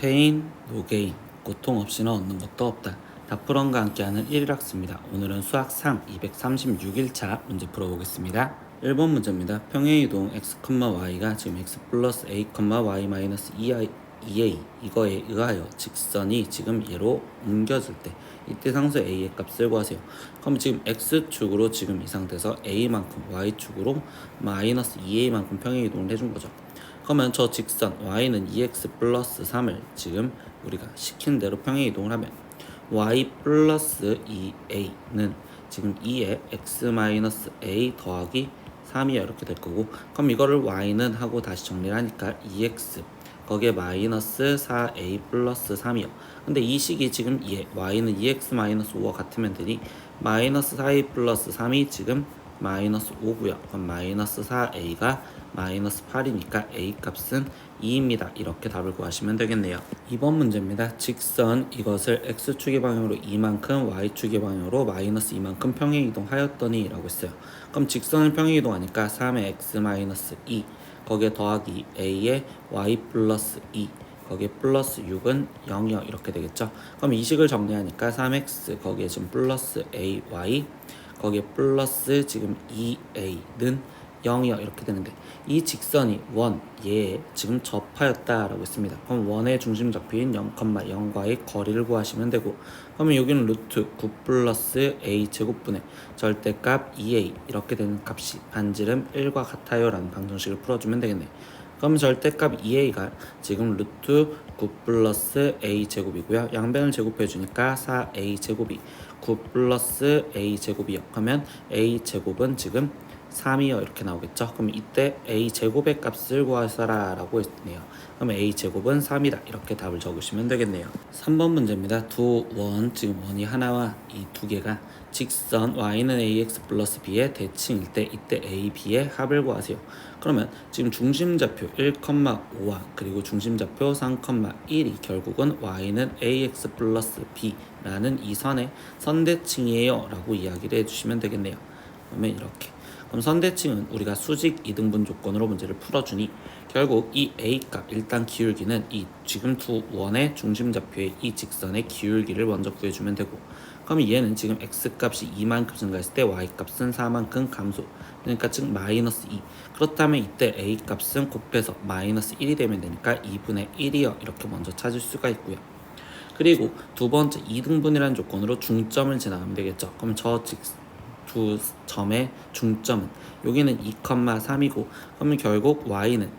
노페인, 노게인, 고통 없이는 얻는 것도 없다. 다프런과 함께하는 1일 학습니다. 오늘은 수학 3 236일차 문제 풀어보겠습니다. 1번 문제입니다. 평행 이동 x, y가 지금 x 플러스 a, y 마이너스 2i 2a 이거에 의하여 직선이 지금 얘로 옮겨질 때 이때 상수 a의 값을 구하세요. 그럼 지금 x축으로 지금 이 상태에서 a만큼 y축으로 마이너스 2a만큼 평행 이동을 해준 거죠. 그러면 저 직선 y는 2x 플러스 3을 지금 우리가 시킨 대로 평행 이동을 하면 y 플러스 2a는 지금 2에 x 마이너스 a 더하기 3이야 이렇게 될 거고 그럼 이거를 y는 하고 다시 정리를 하니까 2x 거기에 마이너스 4a 플러스 3이요 근데 이 식이 지금 얘 y는 2x 마이너스 5와 같으면 되니 마이너스 4a 플러스 3이 지금 마이너스 5고요 그럼 마이너스 4a가 마이너스 8이니까 a 값은 2입니다. 이렇게 답을 구하시면 되겠네요. 2번 문제입니다. 직선 이것을 x축의 방향으로 2만큼 y축의 방향으로 마이너스 2만큼 평행 이동하였더니 라고 했어요. 그럼 직선을 평행 이동하니까 3의 x 마이너스 2 거기에 더하기 a의 y 플러스 2 거기에 플러스 6은 0이요 이렇게 되겠죠. 그럼 이 식을 정리하니까 3x 거기에 지금 플러스 ay 거기에 플러스 지금 2a는 0이요 이렇게 되는데 이 직선이 원 얘에 지금 접하였다라고 했습니다. 그럼 원의 중심 좌표인 0,0과의 거리를 구하시면 되고 그러면 여기는 루트 9 플러스 a 제곱분의 절대값 2a 이렇게 되는 값이 반지름 1과 같아요 라는 방정식을 풀어주면 되겠네. 그럼 절대값 2a가 지금 루트 9 플러스 a 제곱이고요. 양변을 제곱해 주니까 4a 제곱이 9 플러스 a 제곱이요. 그러면 a 제곱은 지금 3이요 이렇게 나오겠죠. 그럼 이때 a 제곱의 값을 구하셔라라고 했네요. 그럼 a 제곱은 3이다 이렇게 답을 적으시면 되겠네요. 3번 문제입니다. 두 원 지금 원이 하나와 이 두 개가 직선 y는 ax 플러스 b의 대칭일 때 이때 a, b의 합을 구하세요. 그러면 지금 중심좌표 1,5와 그리고 중심좌표 3,1이 결국은 y는 ax 플러스 b라는 이 선의 선대칭이에요 라고 이야기를 해주시면 되겠네요. 그러면 이렇게 그럼 선대칭은 우리가 수직 이등분 조건으로 문제를 풀어주니 결국 이 a 값 일단 기울기는 이 지금 두 원의 중심 좌표의 이 직선의 기울기를 먼저 구해주면 되고 그럼 얘는 지금 x 값이 2만큼 증가했을 때 y 값은 4만큼 감소 그러니까 즉 마이너스 2 그렇다면 이때 a 값은 곱해서 마이너스 1이 되면 되니까 2분의 1이요. 이렇게 먼저 찾을 수가 있고요. 그리고 두 번째 이등분이라는 조건으로 중점을 지나가면 되겠죠. 그럼 저 직선 두 점의 중점은 여기는 2,3이고 그러면 결국 y는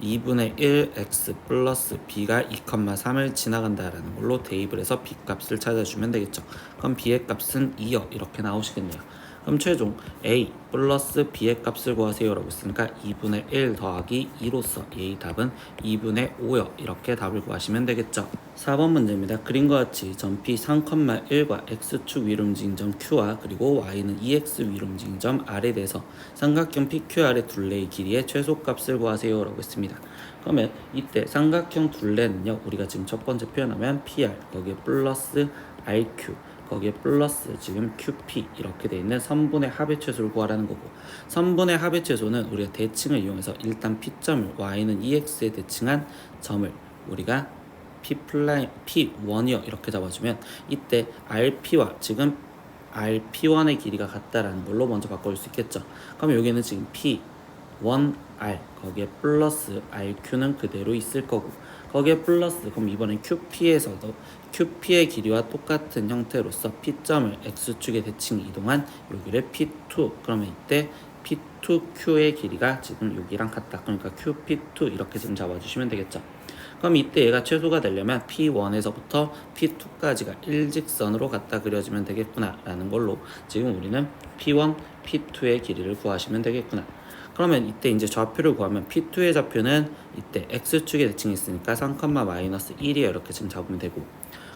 2분의 1x 플러스 b가 2,3을 지나간다라는 걸로 대입을 해서 b 값을 찾아주면 되겠죠. 그럼 b의 값은 2요 이렇게 나오시겠네요. 그럼 최종 a 플러스 b의 값을 구하세요 라고 했으니까 2분의 1 더하기 2로서 a 답은 2분의 5요 이렇게 답을 구하시면 되겠죠. 4번 문제입니다. 그림과 같이 점 P 3,1과 x축 위로 움직인 점 Q와 그리고 y는 2x 위로 움직인 점 R에 대해서 삼각형 PQR의 둘레의 길이의 최소값을 구하세요 라고 했습니다. 그러면 이때 삼각형 둘레는요 우리가 지금 첫 번째 표현하면 PR 거기에 플러스 RQ 거기에 플러스 지금 QP 이렇게 돼 있는 선분의 합의 최소를 구하라는 거고 선분의 합의 최소는 우리가 대칭을 이용해서 일단 P점을 y는 2x에 대칭한 점을 우리가 P 플라이 P1이요 이렇게 잡아주면 이때 RP와 지금 RP1의 길이가 같다라는 걸로 먼저 바꿔줄 수 있겠죠. 그럼 여기는 지금 P1R 거기에 플러스 RQ는 그대로 있을 거고 거기에 플러스 그럼 이번엔 QP에서도 QP의 길이와 똑같은 형태로서 P점을 X축에 대칭 이동한 여기를 P2 그러면 이때 P2Q의 길이가 지금 여기랑 같다. 그러니까 QP2 이렇게 지금 잡아주시면 되겠죠. 그럼 이때 얘가 최소가 되려면 P1에서부터 P2까지가 일직선으로 갖다 그려지면 되겠구나 라는 걸로 지금 우리는 P1, P2의 길이를 구하시면 되겠구나 그러면 이때 이제 좌표를 구하면 P2의 좌표는 이때 X축에 대칭이 있으니까 3, 마이너스 1이 이렇게 지금 잡으면 되고.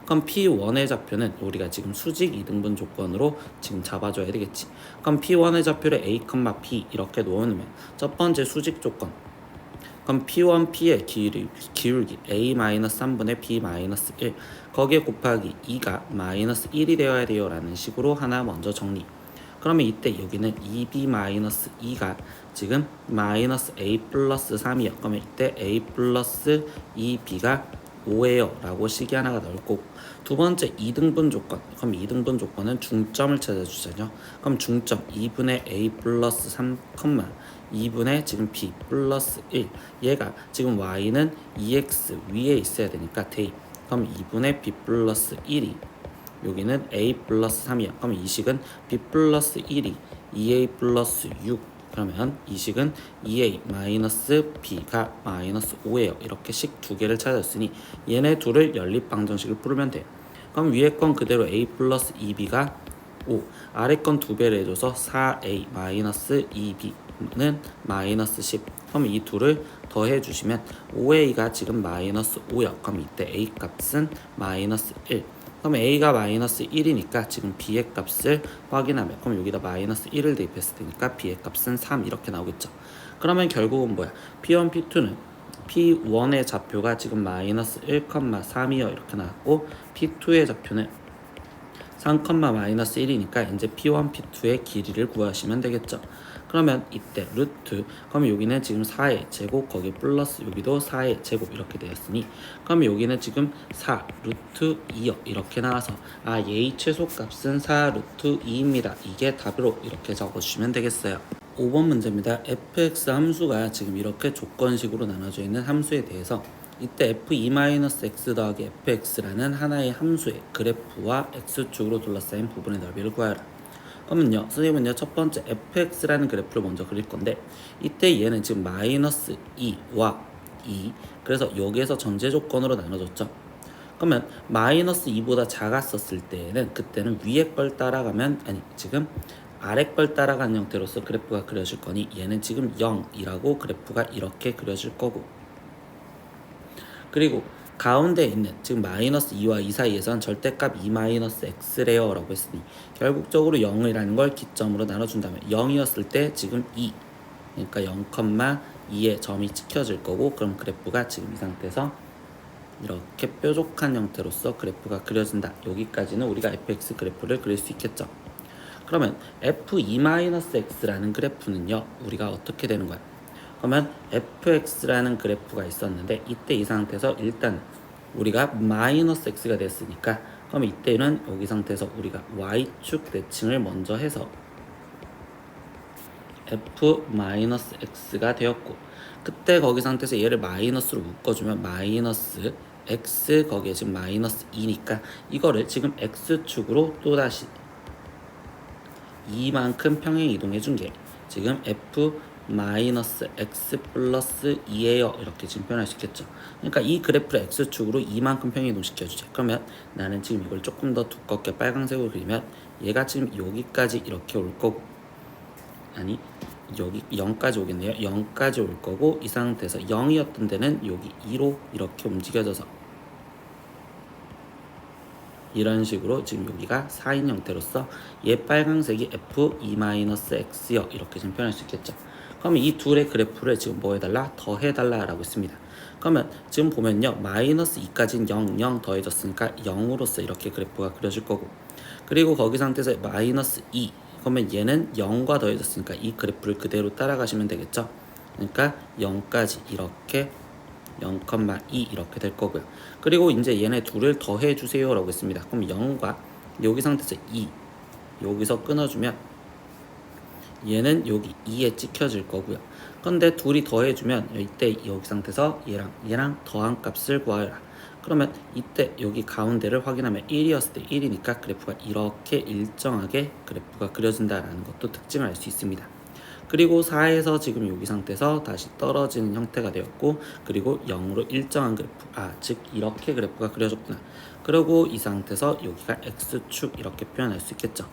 그럼 P1의 좌표는 우리가 지금 수직 이등분 조건으로 지금 잡아줘야 되겠지. 그럼 P1의 좌표를 A, P 이렇게 놓으면 첫 번째 수직 조건. 그럼 P1P의 기울기, 기울기 A-3분의 B-1 거기에 곱하기 2가 마이너스 1이 되어야 돼요. 라는 식으로 하나 먼저 정리 그러면 이때 여기는 2B-2가 지금 마이너스 A 플러스 3이요. 그러면 이때 A 플러스 2B가 5예요. 라고 식이 하나가 나올 거고 두 번째 이등분 조건. 그럼 이등분 조건은 중점을 찾아주잖아요. 그럼 중점 2분의 a 플러스 3, 2분의 지금 b 플러스 1 얘가 지금 y는 2x 위에 있어야 되니까 대입. 그럼 2분의 b 플러스 1이 여기는 a 플러스 3이야. 그럼 이 식은 b 플러스 1이 2a 플러스 6 그러면 이 식은 2a 마이너스 b가 마이너스 5예요. 이렇게 식 두 개를 찾았으니 얘네 둘을 연립방정식을 풀면 돼요 그럼 위에 건 그대로 a 플러스 2b가 5 아래 건 두 배를 해줘서 4a 마이너스 2b는 마이너스 10 그럼 이 둘을 더해 주시면 5a가 지금 마이너스 5요 그럼 이때 a 값은 마이너스 1 그럼 a가 마이너스 1이니까 지금 b의 값을 확인하면 그럼 여기다 마이너스 1을 대입했을 테니까 b의 값은 3 이렇게 나오겠죠 그러면 결국은 뭐야 p1 p2는 p1의 좌표가 지금 마이너스 1,3이요 이렇게 나왔고 p2의 좌표는 3, 마이너스 1이니까 이제 p1, p2의 길이를 구하시면 되겠죠. 그러면 이때 루트 그럼 여기는 지금 4의 제곱 거기 플러스 여기도 4의 제곱 이렇게 되었으니 그럼 여기는 지금 4 루트 2요 이렇게 나와서 아 얘의 최소값은 4 루트 2입니다. 이게 답으로 이렇게 적어주시면 되겠어요. 5번 문제입니다. fx 함수가 지금 이렇게 조건식으로 나눠져 있는 함수에 대해서 이때 f2-x 더하기 fx라는 하나의 함수의 그래프와 x축으로 둘러싸인 부분의 넓이를 구하라. 그러면요, 선생님은요, 첫 번째 fx라는 그래프를 먼저 그릴 건데, 이때 얘는 지금 마이너스 2와 2, 그래서 여기에서 전제 조건으로 나눠졌죠. 그러면 마이너스 2보다 작았었을 때는 그때는 위에 걸 따라가면 아니 지금 아래 걸 따라가는 형태로서 그래프가 그려질 거니 얘는 지금 0이라고 그래프가 이렇게 그려질 거고 그리고 가운데 있는 지금 마이너스 2와 2 사이에선 절대값 2 마이너스 x래요 라고 했으니 결국적으로 0이라는 걸 기점으로 나눠준다면 0이었을 때 지금 2 그러니까 0,2의 점이 찍혀질 거고 그럼 그래프가 지금 이 상태에서 이렇게 뾰족한 형태로서 그래프가 그려진다. 여기까지는 우리가 fx 그래프를 그릴 수 있겠죠. 그러면 f2-x라는 그래프는요. 우리가 어떻게 되는 거야? 그러면 fx라는 그래프가 있었는데 이때 이 상태에서 일단 우리가 마이너스 x가 됐으니까 그럼 이때는 여기 상태에서 우리가 y축 대칭을 먼저 해서 f-x가 되었고 그때 거기 상태에서 얘를 마이너스로 묶어주면 마이너스 x 거기에 지금 마이너스 2니까 이거를 지금 x축으로 또다시 이만큼 평행 이동해 준 게 지금 f 마이너스 x 플러스 2예요. 이렇게 지금 표현할 수 있겠죠. 그러니까 이 그래프를 x축으로 이만큼 평행 이동 시켜주죠 그러면 나는 지금 이걸 조금 더 두껍게 빨강색으로 그리면 얘가 지금 여기까지 이렇게 올 거고 아니 여기 0까지 오겠네요. 0까지 올 거고 이 상태에서 0이었던 데는 여기 2로 이렇게 움직여져서 이런 식으로 지금 여기가 4인 형태로서 얘 빨강색이 f2-x요 이렇게 지금 표현할 수 있겠죠. 그러면 이 둘의 그래프를 지금 뭐 해달라? 더 해달라 라고 했습니다. 그러면 지금 보면요. 마이너스 2까지는 0, 0 더해졌으니까 0으로서 이렇게 그래프가 그려질 거고. 그리고 거기 상태에서 마이너스 2 그러면 얘는 0과 더해졌으니까 이 그래프를 그대로 따라가시면 되겠죠. 그러니까 0까지 이렇게 0,2 이렇게 될 거고요. 그리고 이제 얘네 둘을 더해 주세요 라고 했습니다. 그럼 0과 여기 상태에서 2 여기서 끊어주면 얘는 여기 2에 찍혀질 거고요. 근데 둘이 더해주면 이때 여기 상태에서 얘랑 얘랑 더한 값을 구하라. 그러면 이때 여기 가운데를 확인하면 1이었을 때 1이니까 그래프가 이렇게 일정하게 그래프가 그려진다라는 것도 특징을 알 수 있습니다. 그리고 4에서 지금 여기 상태에서 다시 떨어지는 형태가 되었고 그리고 0으로 일정한 그래프 아 즉 이렇게 그래프가 그려졌구나. 그리고 이 상태에서 여기가 x축 이렇게 표현할 수 있겠죠.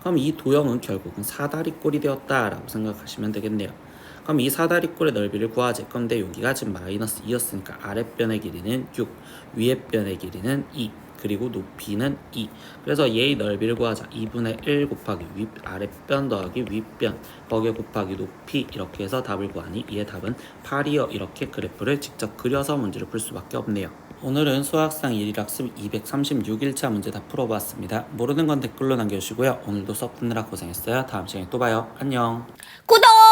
그럼 이 도형은 결국은 사다리꼴이 되었다 라고 생각하시면 되겠네요. 그럼 이 사다리꼴의 넓이를 구하지 건데 여기가 지금 마이너스 2였으니까 아랫변의 길이는 6 위에 변의 길이는 2 그리고 높이는 2 그래서 얘의 넓이를 구하자. 2분의 1 곱하기 윗 아랫변 더하기 윗변 거기에 곱하기 높이 이렇게 해서 답을 구하니 이의 답은 8이요 이렇게 그래프를 직접 그려서 문제를 풀 수밖에 없네요. 오늘은 수학상 1일학습 236일차 문제 다 풀어봤습니다. 모르는 건 댓글로 남겨주시고요. 오늘도 수업 듣느라 고생했어요. 다음 시간에 또 봐요. 안녕. 구독!